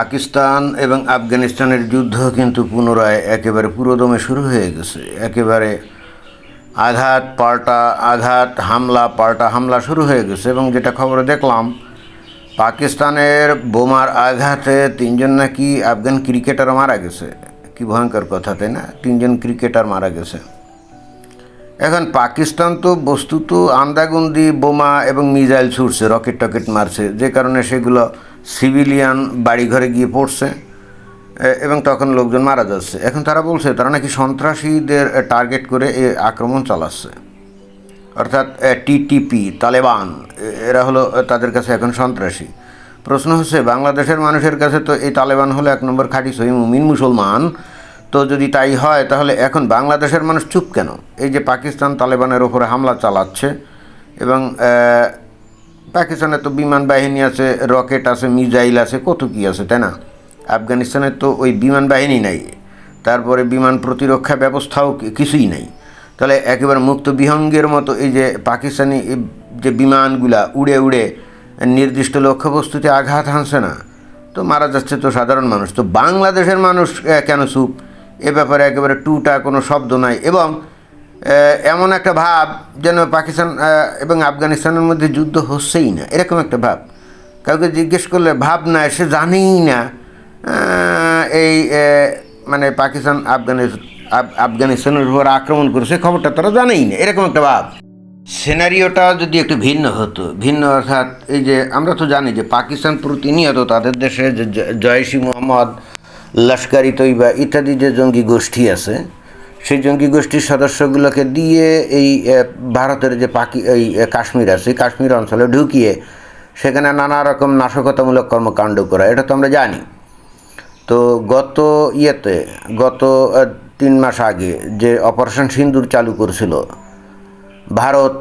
পাকিস্তান এবং আফগানিস্তানের যুদ্ধ কিন্তু পুনরায় একেবারে পুরোদমে শুরু হয়ে গেছে। একেবারে আঘাত পাল্টা আঘাত, হামলা পাল্টা হামলা শুরু হয়ে গেছে এবং যেটা খবরে দেখলাম, পাকিস্তানের বোমার আঘাতে তিনজন নাকি আফগান ক্রিকেটার মারা গেছে। কি ভয়ঙ্কর কথা, তাই না? তিনজন ক্রিকেটার মারা গেছে। এখন পাকিস্তান তো বস্তুত আন্দাগুন্দি, বোমা এবং মিজাইল ছুটছে রকেট টকেট মারছে, যে কারণে সেগুলো সিভিলিয়ান বাড়িঘরে গিয়ে পড়ছে এবং তখন লোকজন মারা যাচ্ছে। এখন তারা বলছে, তারা নাকি সন্ত্রাসীদের টার্গেট করে এ আক্রমণ চালাচ্ছে। অর্থাৎ টিটিপি তালেবান এরা হলো তাদের কাছে এখন সন্ত্রাসী। প্রশ্ন হচ্ছে, বাংলাদেশের মানুষের কাছে তো এই তালেবান হলো এক নম্বর খাঁটি সহি মুমিন মুসলমান তো যদি তাই হয়, তাহলে এখন বাংলাদেশের মানুষ চুপ কেন? এই যে পাকিস্তান তালেবানের ওপরে হামলা চালাচ্ছে এবং পাকিস্তানে তো বিমান বাহিনী আছে, রকেট আছে মিজাইল আছে, কত কি আছে, তাই না? আফগানিস্তানের তো ওই বিমান বাহিনী নাই, তারপরে বিমান প্রতিরক্ষা ব্যবস্থাও কিছুই নাই। তাহলে একেবারে মুক্ত বিহঙ্গের মতো এই যে পাকিস্তানি যে বিমানগুলা উড়ে উড়ে নির্দিষ্ট লক্ষ্যবস্তুতে আঘাত হানছে না, তো মারা যাচ্ছে তো সাধারণ মানুষ। তো বাংলাদেশের মানুষ কেন চুপ? এ ব্যাপারে একেবারে টুটা কোনো শব্দ নাই এবং এমন একটা ভাব যেন পাকিস্তান এবং আফগানিস্তানের মধ্যে যুদ্ধ হচ্ছেই না, এরকম একটা ভাব। কাউকে জিজ্ঞেস করলে ভাব না সে জানেই না এই মানে পাকিস্তান আফগানিস্তান আফগানিস্তানের উপর আক্রমণ করেছে, খবরটা তারা জানেই না, এরকম একটা ভাব। সিনারিওটা যদি একটু ভিন্ন হতো, ভিন্ন অর্থাৎ এই যে আমরা তো জানি যে পাকিস্তান প্রতিনিয়ত তাদের দেশে যে জয়সি মোহাম্মদ লস্করি তৈবা ইত্যাদি যে জঙ্গি গোষ্ঠী আছে, সেই জঙ্গি গোষ্ঠীর সদস্যগুলোকে দিয়ে এই ভারতের যে পাকি, এই কাশ্মীর আছে কাশ্মীর অঞ্চলে ঢুকিয়ে সেখানে নানা রকম নাশকতামূলক কর্মকাণ্ড করা, এটা তো আমরা জানি। তো গত ইয়েতে, গত তিন মাস আগে যে অপারেশন সিন্দুর চালু করেছিল, ভারত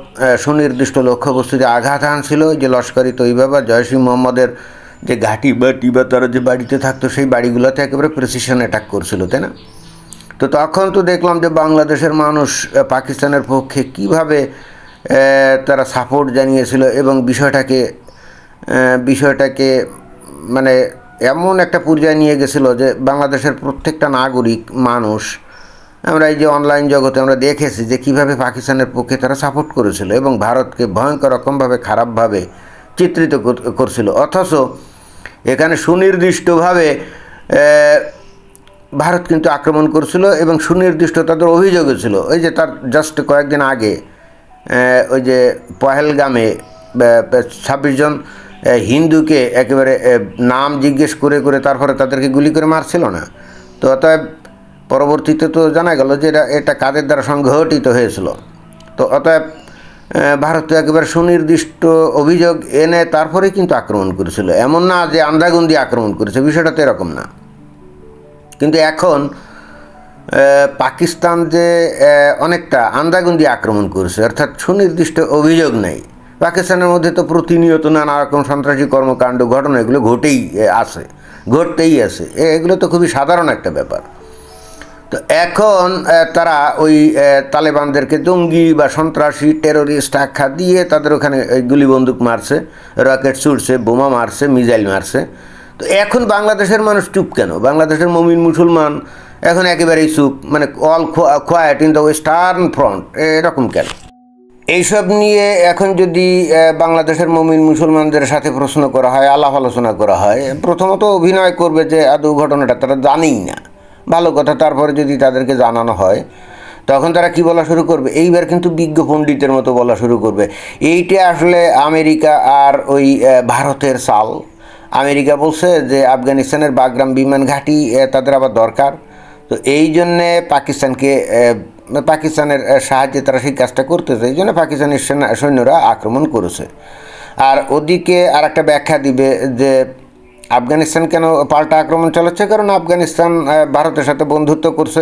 সুনির্দিষ্ট লক্ষ্যবস্তুতে আঘাত আনছিল যে লস্করি তৈবা বা জয়সি মোহাম্মদের যে ঘাঁটি বা তারা যে বাড়িতে থাকতো, সেই বাড়িগুলোতে একেবারে প্রেসিশন অ্যাটাক করছিল, তাই না? তো তখন তো দেখলাম যে বাংলাদেশের মানুষ পাকিস্তানের পক্ষে কীভাবে তারা সাপোর্ট জানিয়েছিল এবং বিষয়টাকে বিষয়টাকে মানে এমন একটা পর্যায়ে নিয়ে গেছিল যে বাংলাদেশের প্রত্যেকটা নাগরিক, মানুষ, আমরা এই যে অনলাইন জগতে আমরা দেখেছি যে কীভাবে পাকিস্তানের পক্ষে তারা সাপোর্ট করেছিল এবং ভারতকে ভয়ঙ্কর রকমভাবে খারাপভাবে চিত্রিত কর- করছিল। অথচ এখানে সুনির্দিষ্টভাবে ভারত কিন্তু আক্রমণ করছিল এবং সুনির্দিষ্ট তাদের অভিযোগও ছিল। ওই যে তার জাস্ট কয়েকদিন আগে ওই যে পহেলগামে ছাব্বিশ জন হিন্দুকে একেবারে নাম জিজ্ঞেস করে করে তারপরে তাদেরকে গুলি করে মারছিল না। তো অতএব পরবর্তীতে তো জানা গেল যে এটা এটা কাদের দ্বারা সংঘটিত হয়েছিল। তো অতএব ভারত একেবারে সুনির্দিষ্ট অভিযোগ এনে তারপরে কিন্তু আক্রমণ করেছিল। এমন না যে আন্দাগুন্দি আক্রমণ করেছে, বিষয়টা তো এরকম না। কিন্তু এখন পাকিস্তান যে অনেকটা আন্দাগুন্দি আক্রমণ করেছে, অর্থাৎ সুনির্দিষ্ট অভিযোগ নেই। পাকিস্তানের মধ্যে তো প্রতিনিয়ত নানা রকম সন্ত্রাসী কর্মকাণ্ড, ঘটনা, এগুলো ঘটেই আছে, ঘটতেই আছে। এগুলো তো খুবই সাধারণ একটা ব্যাপার। তো এখন তারা ওই তালেবানদেরকে জঙ্গি বা সন্ত্রাসী টেরোরিস্ট আখ্যা দিয়ে তাদের ওখানে গুলি বন্দুক মারছে রকেট ছুটছে বোমা মারছে মিজাইল মারছে। তো এখন বাংলাদেশের মানুষ চুপ কেন? বাংলাদেশের মমিন মুসলমান এখন একেবারেই চুপ। মানে all quiet in the western front এরকম কেন? এইসব নিয়ে এখন যদি বাংলাদেশের মমিন মুসলমানদের সাথে প্রশ্ন করা হয়, আলাপ আলোচনা করা হয়, প্রথমত অভিনয় করবে যে আদৌ ঘটনাটা তারা জানেই না। ভালো কথা, তারপরে যদি তাদেরকে জানানো হয়, তখন তারা কি বলা শুরু করবে? এইবার কিন্তু বিজ্ঞ পণ্ডিতের মতো বলা শুরু করবে। এইটা আসলে আমেরিকা আর ওই ভারতের সাল। আমেরিকা বলছে যে আফগানিস্তানের বাগরাম বিমান ঘাঁটি তাদের আবার দরকার। তো এই জন্যে পাকিস্তানকে পাকিস্তানের সাহায্যে তারা সেই কাজটা করতেছে। এই জন্য পাকিস্তানের সেনা- সৈন্যরা আক্রমণ করেছে। আর ওদিকে আর একটা ব্যাখ্যা দিবে যে আফগানিস্তান কেন পাল্টা আক্রমণ চালাচ্ছে? কারণ আফগানিস্তান ভারতের সাথে বন্ধুত্ব করছে।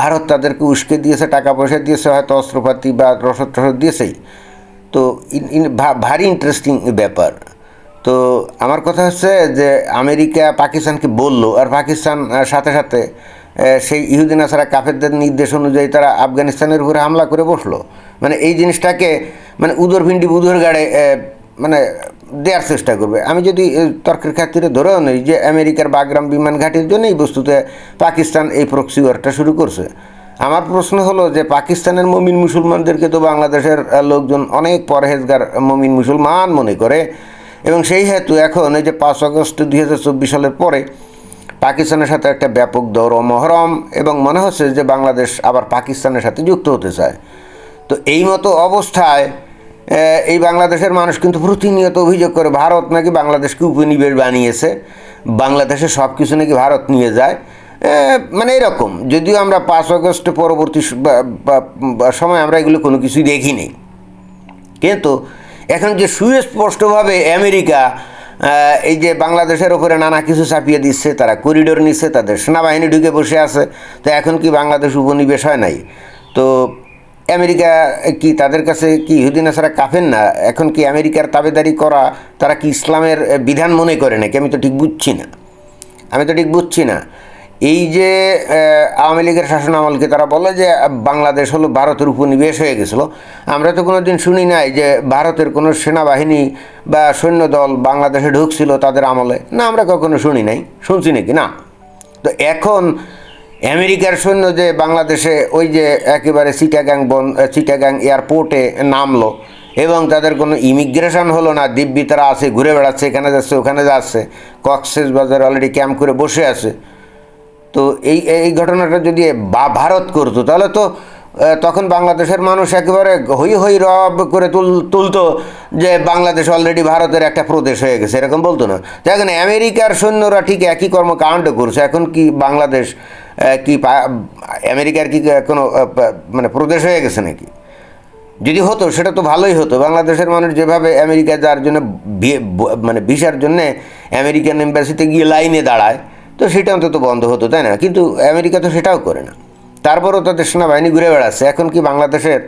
ভারত তাদেরকে উস্কে দিয়েছে, টাকা পয়সা দিয়েছে, হয়তো অস্ত্রপাতি বা রসদ টসদ দিয়েছেই। তো ভারী ইন্টারেস্টিং ব্যাপার। তো আমার কথা হচ্ছে যে আমেরিকা পাকিস্তানকে বলল, আর পাকিস্তান সাথে সাথে সেই ইহুদিন আসারা কাফেরদের নির্দেশ অনুযায়ী তারা আফগানিস্তানের উপরে হামলা করে বসল। মানে এই জিনিসটাকে মানে উদর ভিন্ডি বুধর গাড়ে মানে দেওয়ার চেষ্টা করবে। আমি যদি তর্কের খাতিরে ধরেও নেই যে আমেরিকার বাগরাম বিমান ঘাটির জন্যই বস্তুতে পাকিস্তান এই প্রক্সি ওয়ারটা শুরু করছে। আমার প্রশ্ন হলো যে পাকিস্তানের মমিন মুসলমানদেরকে তো বাংলাদেশের লোকজন অনেক পরহেজগার মমিন মুসলমান মনে করে এবং সেই হেতু এখন এই যে পাঁচ আগস্ট দুই হাজার চব্বিশ সালের পরে পাকিস্তানের সাথে একটা ব্যাপক দৌড় মহরম এবং মনে হচ্ছে যে বাংলাদেশ আবার পাকিস্তানের সাথে যুক্ত হতে চায়। তো এই মতো অবস্থায় এই বাংলাদেশের মানুষ কিন্তু প্রতিনিয়ত অভিযোগ করে, ভারত নাকি বাংলাদেশকে উপনিবেশ বানিয়েছে? বাংলাদেশে সব কিছু নাকি ভারত নিয়ে যায়? মানে এরকম। যদিও আমরা পাঁচ আগস্ট পরবর্তী সময় আমরা এগুলো কোনো কিছুই দেখিনি কিন্তু এখন যে সুস্পষ্টভাবে আমেরিকা এই যে বাংলাদেশের ওপরে নানা কিছু চাপিয়ে দিচ্ছে, তারা করিডোর নিচ্ছে, তাদের সেনাবাহিনী ঢুকে বসে আছে, তো এখন কি বাংলাদেশ উপনিবেশ হয় নাই? তো আমেরিকা কি তাদের কাছে কি ইহুদিন ছাড়া কাফেন না? এখন কি আমেরিকার তাবেদারি করা তারা কি ইসলামের বিধান মনে করে নাকি? আমি তো ঠিক বুঝছি না। আমি তো ঠিক বুঝছি না। এই যে আওয়ামী লীগের শাসন আমলকে তারা বলে যে, বাংলাদেশ হলো ভারতের উপনিবেশ হয়ে গেছিল। আমরা তো কোনো দিন শুনি নাই যে ভারতের কোনো সেনাবাহিনী বা সৈন্যদল বাংলাদেশে ঢুকছিল তাদের আমলে। না, আমরা কখনো শুনি নাই। শুনছি নাকি? না। তো এখন আমেরিকার সৈন্য যে বাংলাদেশে ওই যে একেবারে চিটাগাং বন চিটাগাং এয়ারপোর্টে নামলো এবং তাদের কোনো ইমিগ্রেশন হলো না, দিব্যি তারা আছে, ঘুরে বেড়াচ্ছে, এখানে যাচ্ছে, ওখানে যাচ্ছে, কক্সেস বাজার অলরেডি ক্যাম্প করে বসে আছে। তো এই এই ঘটনাটা যদি বা, ভারত করতো, তাহলে তো তখন বাংলাদেশের মানুষ একেবারে হই হই রব করে তুল, তুলতো যে বাংলাদেশ অলরেডি ভারতের একটা প্রদেশ হয়ে গেছে, এরকম বলতো না। তো এখন আমেরিকার সৈন্যরা ঠিক একই কর্মকাণ্ড করছে, এখন কি বাংলাদেশ কি আমেরিকার কি কোনো মানে প্রদেশ হয়ে গেছে নাকি? যদি হতো, সেটা তো ভালোই হতো। বাংলাদেশের মানুষ যেভাবে আমেরিকা যার জন্য মানে ভিসার জন্য আমেরিকান এম্বাসিতে গিয়ে লাইনে দাঁড়ায়, তো সেটা অন্তত বন্ধ হতো, তাই না? কিন্তু আমেরিকা তো সেটাও করে না। তারপরও তাদের সেনাবাহিনী ঘুরে বেড়াচ্ছে। এখন কি বাংলাদেশের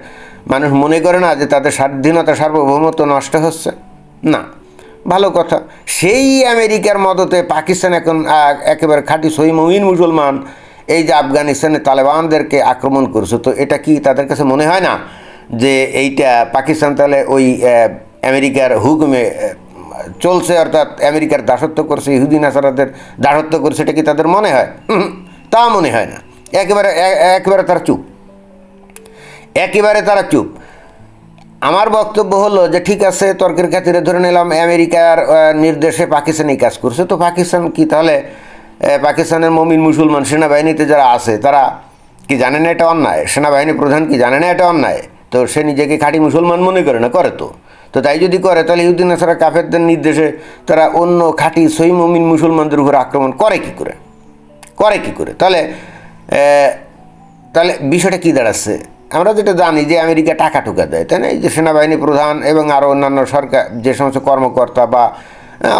মানুষ মনে করে না যে তাদের স্বাধীনতা, সার্বভৌমত্ব নষ্ট হচ্ছে? না। ভালো কথা। সেই আমেরিকার মদতে পাকিস্তান এখন একেবারে খাঁটি সই মমিন মুসলমান এই যে আফগানিস্তানে তালেবানদেরকে আক্রমণ করছে, তো এটা কি তাদের কাছে মনে হয় না যে এইটা পাকিস্তান তাহলে ওই আমেরিকার হুকুমে চলছে অর্থাৎ আমেরিকার দাসত্ব করছে ইহুদিন আসারাদের দাসত্ব করছে, এটা কি তাদের মনে হয়? তা মনে হয় না। একেবারে একেবারে তারা চুপ। একেবারে তারা চুপ। আমার বক্তব্য হলো যে ঠিক আছে, তর্কের খাতিরে ধরে নিলাম, আমেরিকার নির্দেশে পাকিস্তান কাজ করছে, তো পাকিস্তান কি তাহলে পাকিস্তানের মমিন মুসলমান সেনাবাহিনীতে যারা আছে, তারা কি জানে না এটা অন্যায়? সেনাবাহিনী প্রধান কি জানে না এটা অন্যায়? তো সে নিজেকে খাঁটি মুসলমান মনে করে না, করে তো। তো তাই যদি করে, তাহলে ইউদ্দিন আসারা কাফেরদের নির্দেশে তারা অন্য খাঁটি সই মমিন মুসলমানদের উপর আক্রমণ করে কি করে? করে কি করে? তাহলে তাহলে বিষয়টা কী দাঁড়াচ্ছে? আমরা যেটা জানি যে আমেরিকা টাকা টুকা দেয়, তাই না? এই যে সেনাবাহিনী প্রধান এবং আরও অন্যান্য সরকার, যে সমস্ত কর্মকর্তা বা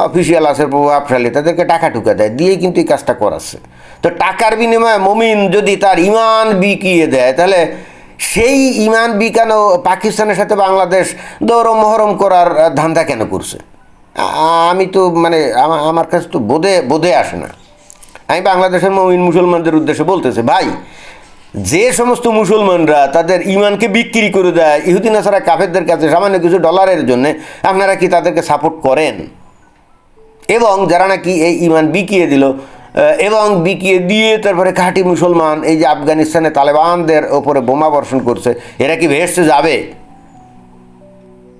অফিসিয়াল আছে প্রভাবশালী তাদেরকে টাকা টুকা দেয় দিয়ে কিন্তু এই কাজটা করাচ্ছে। তো টাকার বিনিময়ে মমিন যদি তার ইমান বিকিয়ে দেয়, তাহলে সেই ইমান বিকানো পাকিস্তানের সাথে বাংলাদেশ দৌড়ম মহরম করার ধান্দা কেন করছে? আমি তো মানে আমার কাছে তো বোধে বোধে আসে না। আমি বাংলাদেশের মমিন মুসলমানদের উদ্দেশ্যে বলতেছে, ভাই, যে সমস্ত মুসলমানরা তাদের ইমানকে বিক্রি করে দেয় ইহুদিন আসারা কাফেরদের কাছে সামান্য কিছু ডলারের জন্য, আপনারা কি তাদেরকে সাপোর্ট করেন? এবং যারা নাকি এই ইমান বিকিয়ে দিল এবং বিকিয়ে দিয়ে তারপরে খাঁটি মুসলমান এই যে আফগানিস্তানে তালেবানদের ওপরে বোমা বর্ষণ করছে এরা কি ভেসতে যাবে?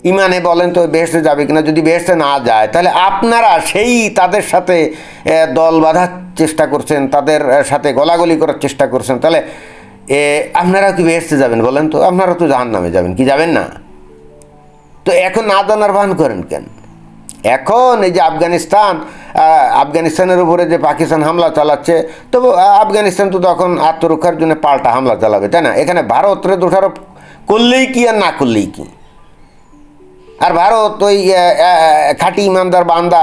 ইমানে বলেন তো বেহেস্তে যাবে কিনা যদি বেহেস্তে না যায় তাহলে আপনারা সেই তাদের সাথে দল বাঁধার চেষ্টা করছেন তাদের সাথে গলাগলি করার চেষ্টা করছেন তাহলে এ, আপনারা কি বেহেস্তে যাবেন বলেন তো? আপনারা তো জাহান নামে যাবেন কি যাবেন না? তো এখন না জানার ভান করেন কেন? এখন এই যে আফগানিস্তান আফগানিস্তানের উপরে যে পাকিস্তান হামলা চালাচ্ছে তো আফগানিস্তান তো তখন আত্মরক্ষার জন্য পাল্টা হামলা চালাবে, তাই না? এখানে ভারতরে দোষারোপ করলেই কি আর না করলেই কি? আর ভারত ওই খাঁটি ইমানদার বান্দা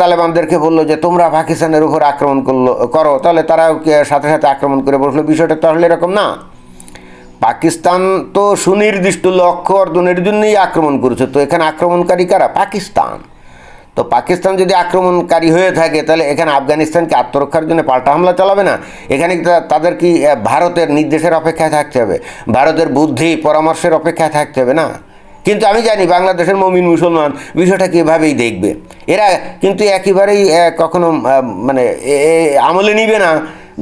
তালেবানদেরকে বলল যে, তোমরা পাকিস্তানের উপর আক্রমণ করল, করো। তাহলে তারাও সাথে সাথে আক্রমণ করে বসল? বিষয়টা তাহলে এরকম না। পাকিস্তান তো সুনির্দিষ্ট লক্ষ্য অর্জনের জন্যই আক্রমণ করেছে, তো এখানে আক্রমণকারী কারা? পাকিস্তান। তো পাকিস্তান যদি আক্রমণকারী হয়ে থাকে, তাহলে এখানে আফগানিস্তানকে আত্মরক্ষার জন্য পাল্টা হামলা চালাবে না? এখানে তাদের কি ভারতের নির্দেশের অপেক্ষায় থাকতে হবে? ভারতের বুদ্ধি, পরামর্শের অপেক্ষায় থাকতে হবে না? কিন্তু আমি জানি বাংলাদেশের মমিন মুসলমান বিষয়টা কীভাবেই দেখবে। এরা কিন্তু একেবারেই কখনো মানে আমলে নিবে না।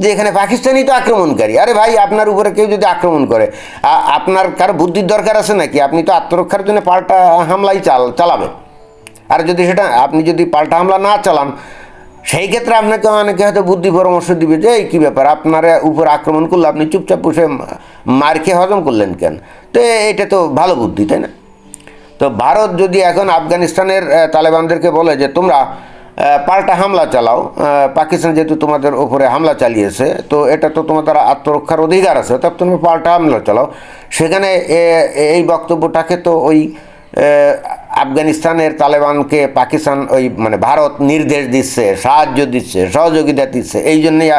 যে এখানে পাকিস্তানি তো আক্রমণকারী। আরে ভাই, আপনার উপরে কেউ যদি আক্রমণ করে আপনার কার বুদ্ধির দরকার আছে নাকি? আপনি তো আত্মরক্ষার জন্য পাল্টা হামলাই চাল, চালাবেন। আর যদি সেটা, আপনি যদি পাল্টা হামলা না চালান, সেই ক্ষেত্রে আপনাকে অনেকে হয়তো বুদ্ধি পরামর্শ দিবে যে, এই কী ব্যাপার? আপনার উপর আক্রমণ করলে আপনি চুপচাপ বসে মার খেয়ে হজম করলেন কেন? তো এটা তো ভালো বুদ্ধি, তাই না? তো ভারত যদি এখন আফগানিস্তানের তালেবানদেরকে বলে যে, তোমরা পাল্টা হামলা চালাও। পাকিস্তান যেহেতু তোমাদের ওপরে হামলা চালিয়েছে, তো এটা তো তোমাদের আত্মরক্ষার অধিকার আছে তা তুমি পাল্টা হামলা চালাও। সেখানে এই বক্তব্যটাকে তো ওই আফগানিস্তানের তালেবানকে পাকিস্তান ওই মানে ভারত নির্দেশ দিচ্ছে, সাহায্য দিচ্ছে, সহযোগিতা দিচ্ছে, এই জন্যই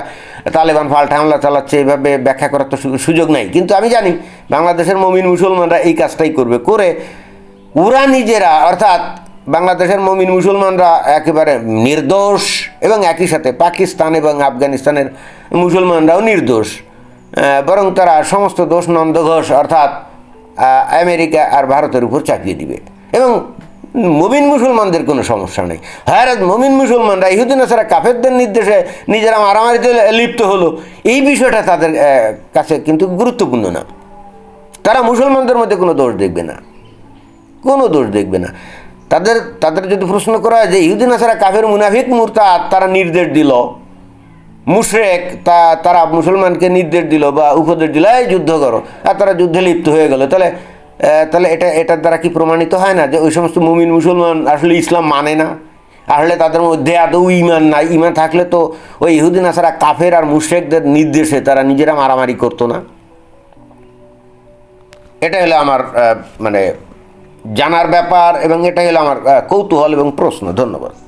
তালেবান পাল্টা হামলা চালাচ্ছে, এইভাবে ব্যাখ্যা করার তো সুযোগ নাই। কিন্তু আমি জানি, বাংলাদেশের মমিন মুসলমানরা এই কাজটাই করবে, করে ওরা নিজেরা, অর্থাৎ বাংলাদেশের মমিন মুসলমানরা একেবারে নির্দোষ এবং একই সাথে পাকিস্তান এবং আফগানিস্তানের মুসলমানরাও নির্দোষ। বরং তারা সমস্ত দোষ নন্দঘোষ অর্থাৎ আমেরিকা আর ভারতের উপর চাপিয়ে দিবে। এবং মমিন মুসলমানদের কোনো সমস্যা নেই। হ্যাঁ মমিন মুসলমানরা, ইহুদিন ছাড়া কাফেরদের নির্দেশে নিজেরা মারামারিতে লিপ্ত হলো, এই বিষয়টা তাদের কাছে কিন্তু গুরুত্বপূর্ণ না। তারা মুসলমানদের মধ্যে কোনো দোষ দেখবে না। কোনো দোষ দেখবে না। তাদের তাদের যদি প্রশ্ন করা হয় যে ইহুদিন আসারা কাফের মুনাফিক মুরতাদ তারা নির্দেশ দিল, মুশরেক তা, তারা মুসলমানকে নির্দেশ দিল বা উপদেশ দিল, এই যুদ্ধ করো, আর তারা যুদ্ধে লিপ্ত হয়ে গেল। তাহলে তাহলে এটা, এটার দ্বারা কি প্রমাণিত হয় না যে ওই সমস্ত মুমিন মুসলমান আসলে ইসলাম মানে না? আসলে তাদের মধ্যে আদৌ ইমান নাই? ইমান থাকলে তো ওই ইহুদিন আসারা কাফের আর মুশরেকদের নির্দেশে তারা নিজেরা মারামারি করতো না। এটা হলো আমার মানে জানার ব্যাপার এবং এটাই হলো আমার কৌতূহল এবং প্রশ্ন। ধন্যবাদ।